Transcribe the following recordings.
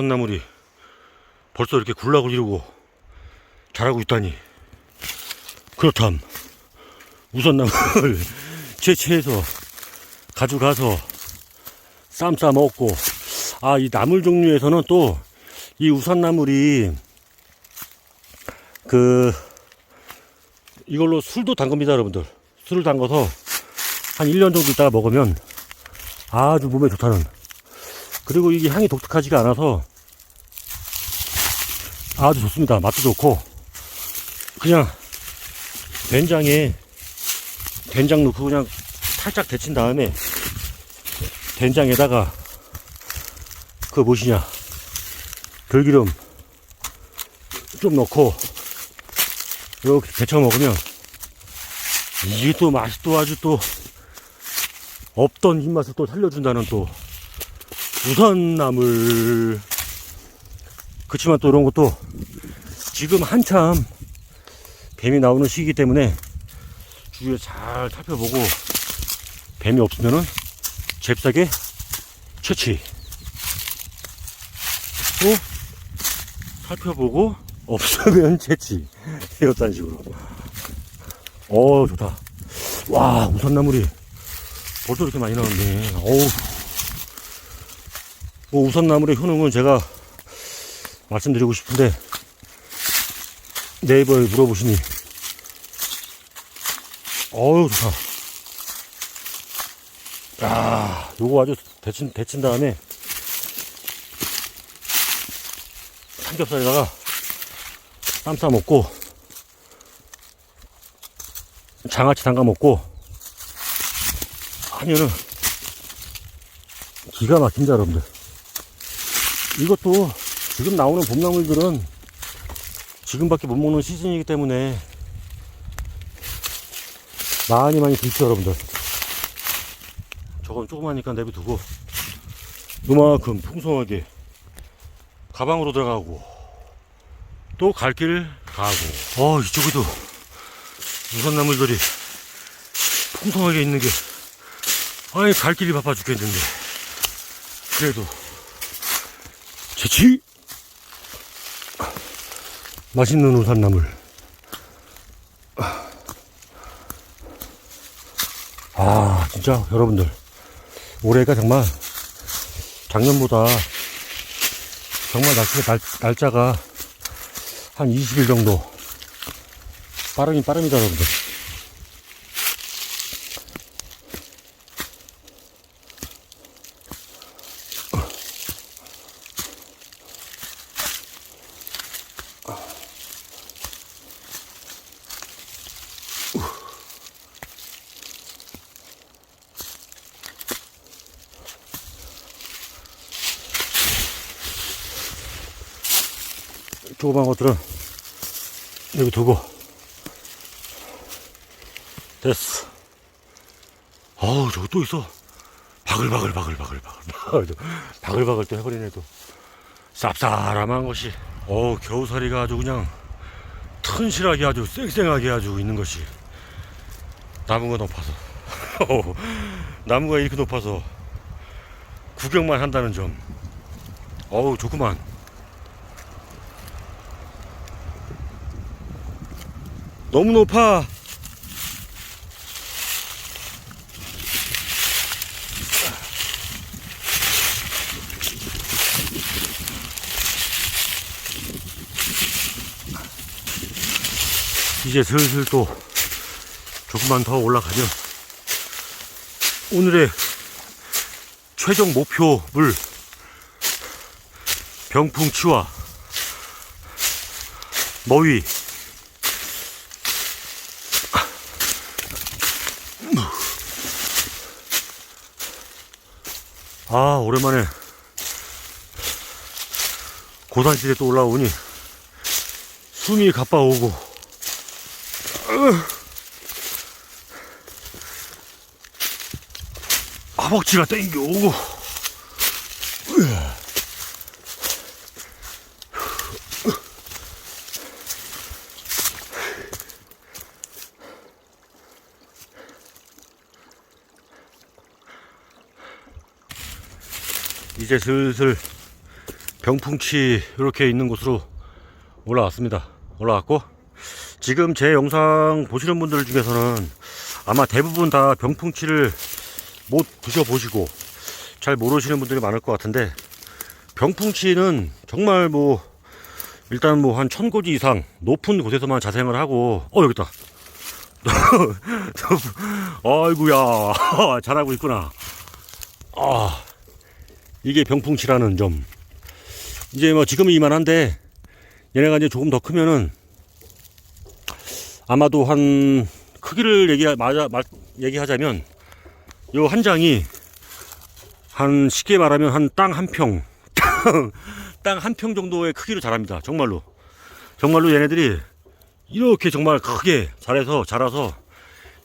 우선나물이 벌써 이렇게 굴락을 이루고 자라고 있다니. 그렇담. 우선나물 채취해서 가져가서 쌈 싸 먹고 아 이 나물 종류에서는 또 이 우산나물이 그 이걸로 술도 담급니다 여러분들. 술을 담궈서 한 1년 정도 있다가 먹으면 아주 몸에 좋다는 그리고 이게 향이 독특하지가 않아서 아주 좋습니다. 맛도 좋고. 그냥 된장에 된장 넣고 그냥 살짝 데친 다음에 된장에다가 그 무엇이냐? 들기름 좀 넣고 이렇게 데쳐 먹으면 이게 또 맛이 또 아주 또 없던 입맛을 또 살려준다는 또 우선나물. 그치만 또 이런 것도 지금 한참 뱀이 나오는 시기이기 때문에 주위에 잘 살펴보고 뱀이 없으면은 잽싸게 채취 또 살펴보고 없으면 채취. 이렇다는 식으로. 어 좋다. 와 우선나물이 벌써 이렇게 많이 나왔네. 어우 뭐 우선나물의 효능은 제가 말씀드리고 싶은데 네이버에 물어보시니 어우 좋다. 야 요거 아주 데친, 데친 다음에 삼겹살에다가 쌈 싸 먹고 장아찌 담가 먹고 하면은 기가 막힙니다 여러분들 이것도 지금 나오는 봄나물들은 지금밖에 못 먹는 시즌이기 때문에 많이 많이 드십시오 여러분들. 저건 조그마니까 내비두고 요만큼 풍성하게 가방으로 들어가고 또 갈 길 가고. 어 이쪽에도 우산나물들이 풍성하게 있는 게 아이 갈 길이 바빠 죽겠는데. 그래도 채취 맛있는 우산나물. 아 진짜 여러분들. 올해가 정말 작년보다 정말 날씨가 날, 날짜가 한 20일 정도. 빠르긴 빠릅니다 여러분들 조그만 것들은 여기 두고. 됐어. 어우 저기 또 있어. 바글바글 바글바글 바글 바글바글 또 해버리네 또. 쌉싸름한 것이. 어우 겨우살이가 아주 그냥 튼실하게 아주 쌩쌩하게 아주 있는 것이. 나무가 높아서. 나무가 이렇게 높아서 구경만 한다는 점. 어우 좋구만 너무 높아. 이제 슬슬 또 조금만 더 올라가면 오늘의 최종 목표 물 병풍치와 머위 아 오랜만에 고산길에 또 올라오니 숨이 가빠오고. 허벅지가 땡겨오고 이제 슬슬 병풍치 이렇게 있는 곳으로 올라왔습니다. 올라왔고 지금 제 영상 보시는 분들 중에서는 아마 대부분 다 병풍치를 못 드셔보시고 잘 모르시는 분들이 많을 것 같은데 병풍치는 정말 뭐 일단 뭐 한 천고지 이상 높은 곳에서만 자생을 하고 어 여기 있다 아이구야 잘하고 있구나 아 이게 병풍치라는 점. 이제 뭐 지금은 이만한데 얘네가 이제 조금 더 크면은 아마도 한 크기를 얘기 맞아 말, 얘기하자면 요 한 장이 한 쉽게 말하면 한 땅 한 평 땅 한 평 정도의 크기로 자랍니다. 정말로. 정말로 얘네들이 이렇게 정말 크게 자라서 자라서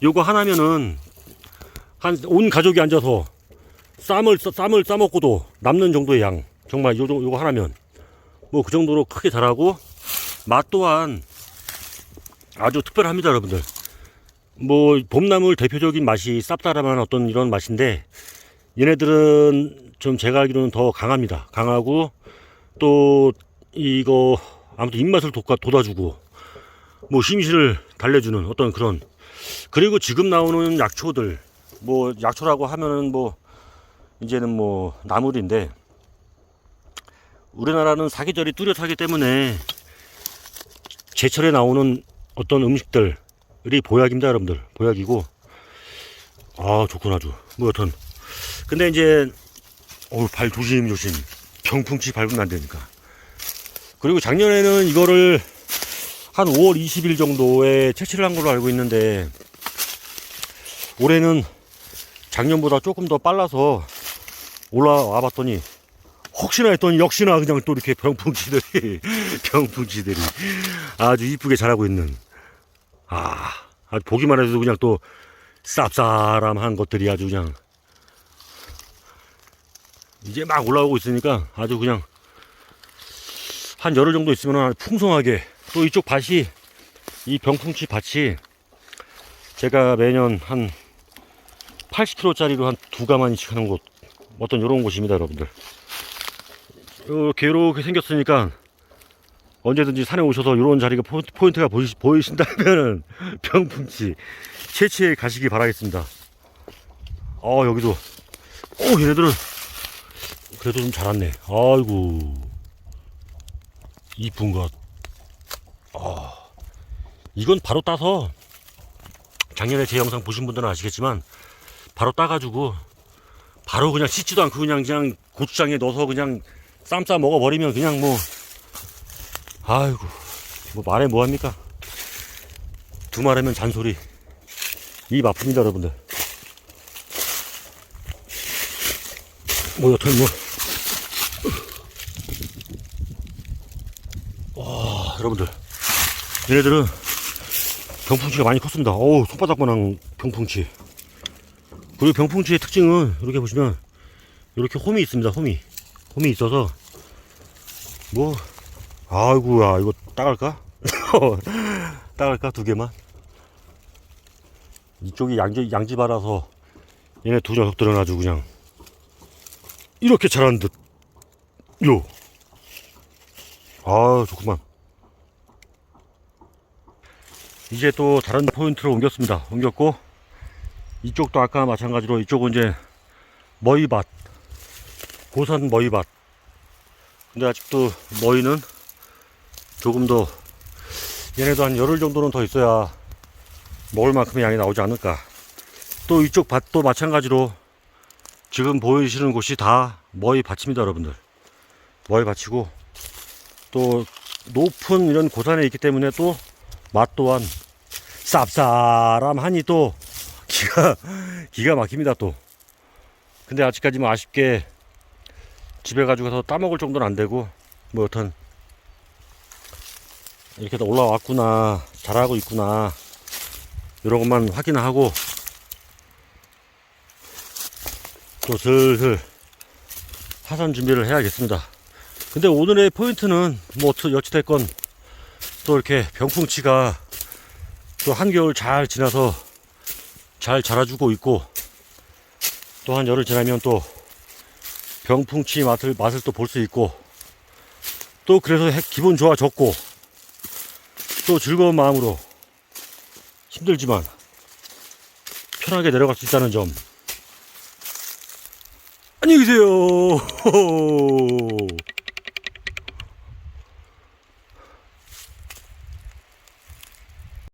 요거 하나면은 한 온 가족이 앉아서 쌈을 싸- 쌈을 싸 먹고도 남는 정도의 양. 정말 요 정- 요거 하나면. 뭐 그 정도로 크게 자라고 맛 또한 아주 특별합니다 여러분들. 뭐 봄나물 대표적인 맛이 쌉싸름한 어떤 이런 맛인데 얘네들은 좀 제가 알기로는 더 강합니다. 강하고 또 이거 아무튼 입맛을 돋아, 돋아주고 뭐 심실을 달래주는 어떤 그런. 그리고 지금 나오는 약초들. 뭐 약초라고 하면은 뭐 이제는 뭐 나물인데 우리나라는 사계절이 뚜렷하기 때문에 제철에 나오는 어떤 음식들이 보약입니다 여러분들. 보약이고. 아 좋군 아주. 뭐 여튼. 근데 이제 어우 발 조심 조심. 병풍치 밟으면 안 되니까. 그리고 작년에는 이거를 한 5월 20일 정도에 채취를 한 걸로 알고 있는데 올해는 작년보다 조금 더 빨라서 올라와 봤더니 혹시나 했더니 역시나 그냥 또 이렇게 병풍치들이 병풍치들이 아주 이쁘게 자라고 있는 아 아주 보기만 해도 그냥 또 쌉싸름한 것들이 아주 그냥 이제 막 올라오고 있으니까 아주 그냥 한 열흘 정도 있으면 풍성하게 또 이쪽 밭이 이 병풍치 밭이 제가 매년 한 80kg짜리로 한 두 가마니씩 하는 곳 어떤 이런 곳입니다 여러분들. 이렇게 이렇게 생겼으니까 언제든지 산에 오셔서 이런 자리가 포인트, 포인트가 보이, 보이 신다면 병풍치 채취해 가시기 바라겠습니다. 어 여기도. 오 얘네들은 그래도 좀 자랐네. 아이고. 이쁜 것. 아, 이건 바로 따서 작년에 제 영상 보신 분들은 아시겠지만 바로 따가지고 바로 그냥 씻지도 않고 그냥 그냥 고추장에 넣어서 그냥 쌈 싸 먹어버리면 그냥 뭐 아이고 뭐 말해 뭐합니까? 두 말하면 잔소리. 입 아픕니다 여러분들. 뭐 여튼 뭐. 와, 여러분들. 얘네들은 병풍치가 많이 컸습니다. 어우 손바닥만한 병풍치 그리고 병풍치의 특징은 이렇게 보시면 이렇게 홈이 있습니다 홈이 홈이 있어서 뭐 아이고야 이거 따갈까 따갈까 두 개만 이쪽이 양지 양지 바라서 얘네 두 녀석들은 아주 그냥 이렇게 자란 듯 요. 아, 좋구만. 이제 또 다른 포인트로 옮겼습니다. 옮겼고, 이쪽도 아까 마찬가지로 이쪽은 이제 머위밭. 고산 머위밭. 근데 아직도 머위는 조금 더, 얘네도 한 열흘 정도는 더 있어야 먹을 만큼의 양이 나오지 않을까. 또 이쪽 밭도 마찬가지로 지금 보이시는 곳이 다 머위 밭입니다, 여러분들. 머위 밭이고, 또 높은 이런 고산에 있기 때문에 또 맛 또한 쌉싸름하니 또 기가 기가 막힙니다 또. 근데 아직까지 뭐 아쉽게 집에 가지고 가서 따먹을 정도는 안 되고 뭐 여튼 이렇게 다 올라왔구나 잘하고 있구나 이런 것만 확인하고 또 슬슬 하산 준비를 해야겠습니다. 근데 오늘의 포인트는 뭐 어찌됐건 또 이렇게 병풍치가 또 한겨울 잘 지나서 잘 자라주고 있고 또 한 열흘 지나면 또 병풍치 맛을 맛을 또 볼 수 있고 또 그래서 해- 기분 좋아졌고 또 즐거운 마음으로 힘들지만 편하게 내려갈 수 있다는 점. 안녕히 계세요